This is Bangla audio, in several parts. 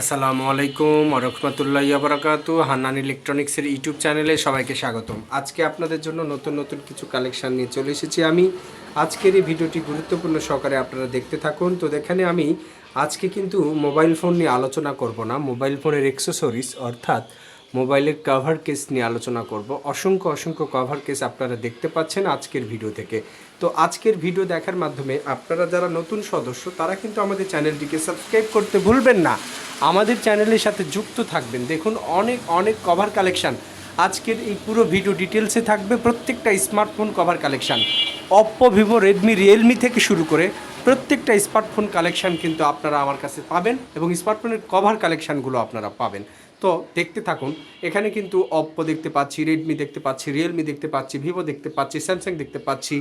আসসালামু আলাইকুম রহমতুল্লাহ আবরাকাতু হান্নান ইলেকট্রনিক্সের ইউটিউব চ্যানেলে সবাইকে স্বাগতম। আজকে আপনাদের জন্য নতুন নতুন কিছু কালেকশান নিয়ে চলে এসেছি আমি। আজকের এই ভিডিওটি গুরুত্বপূর্ণ সহকারে আপনারা দেখতে থাকুন। তো এখানে আমি, আজকে কিন্তু মোবাইল ফোন নিয়ে আলোচনা করব না। মোবাইল ফোনের এক্সেসরিজ অর্থাৎ মোবাইলের কভার কেস নিয়ে আলোচনা করব। অসংখ্য অসংখ্য কভার কেস আপনারা দেখতে পাচ্ছেন আজকের ভিডিও থেকে। তো আজকের ভিডিও দেখার মাধ্যমে আপনারা যারা নতুন সদস্য, তারা কিন্তু আমাদের চ্যানেলটিকে সাবস্ক্রাইব করতে ভুলবেন না। আমাদের চ্যানেলের সাথে যুক্ত থাকবেন। দেখুন, অনেক অনেক কভার কালেকশন আজকের এই পুরো ভিডিও ডিটেলসে থাকবে প্রত্যেকটা smartphone cover collection Oppo Vivo Redmi Realme থেকে শুরু করে প্রত্যেকটা স্মার্টফোন কালেকশান কিন্তু আপনারা আমার কাছে পাবেন এবং স্মার্টফোনের কভার কালেকশানগুলো আপনারা পাবেন। তো দেখতে থাকুন, এখানে কিন্তু অপ্পো দেখতে পাচ্ছি রেডমি দেখতে পাচ্ছি রিয়েলমি দেখতে পাচ্ছি ভিভো দেখতে পাচ্ছি স্যামসাং দেখতে পাচ্ছি।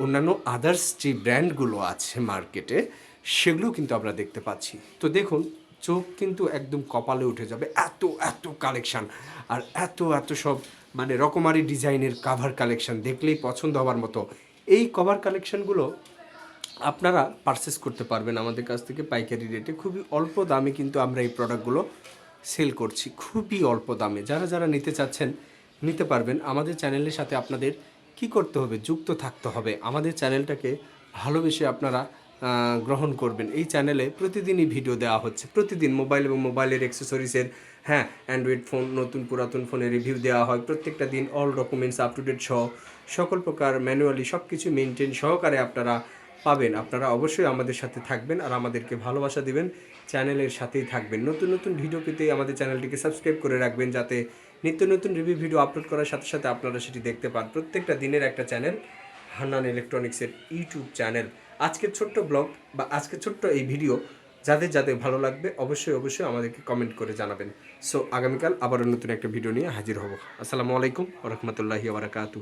অন্যান্য আদার্স যে ব্র্যান্ডগুলো আছে মার্কেটে সেগুলো কিন্তু আমরা দেখতে পাচ্ছি। তো দেখুন, চোখ কিন্তু একদম কপালে উঠে যাবে এত এত কালেকশান। আর এত এত সব মানে রকমারি ডিজাইনের কাভার কালেকশান দেখলেই পছন্দ হওয়ার মতো। এই কভার কালেকশনগুলো আপনারা পারচেস করতে পারবেন আমাদের কাছ থেকে পাইকারি রেটে খুবই অল্প দামে কিন্তু আমরা এই প্রোডাক্টগুলো সেল করছি, খুবই অল্প দামে। যারা যারা নিতে চাচ্ছেন, নিতে পারবেন। আমাদের চ্যানেলের সাথে আপনাদের কি করতে হবে, যুক্ত থাকতে হবে। আমাদের চ্যানেলটাকে ভালোবেসে আপনারা গ্রহণ করবেন। এই চ্যানেলে প্রতিদিনই ভিডিও দেওয়া হচ্ছে। প্রতিদিন মোবাইল এবং মোবাইলের অ্যাক্সেসরিজের হ্যাঁ অ্যান্ড্রয়েড ফোন নতুন পুরাতন ফোনের রিভিউ দেওয়া হয়। প্রত্যেকটা দিন all documents up to date সহ সকল প্রকার ম্যানুয়ালি সব কিছু মেনটেন সহকারে আপনারা পাবেন। আপনারা অবশ্যই আমাদের সাথে থাকবেন আর আমাদেরকে ভালোবাসা দিবেন। চ্যানেলের সাথেই থাকবেন। নতুন নতুন ভিডিও পেতে আমাদের চ্যানেলটিকে সাবস্ক্রাইব করে রাখবেন যাতে নিত্য নতুন রিভিউ ভিডিও আপলোড করার সাথে সাথে আপনারা সেটি দেখতে পান। প্রত্যেকটা দিনের একটা চ্যানেল হান্নান ইলেকট্রনিক্সের ইউটিউব চ্যানেল আজকের ছোট্ট ব্লগ বা আজকের ছোট্ট এই ভিডিও যাদের যাদের ভালো লাগবে অবশ্যই অবশ্যই আমাদেরকে কমেন্ট করে জানাবেন। সো আগামীকাল আবারও নতুন একটা ভিডিও নিয়ে হাজির হব। আসসালামু আলাইকুম রহমতুল্লাহি বারাকাতু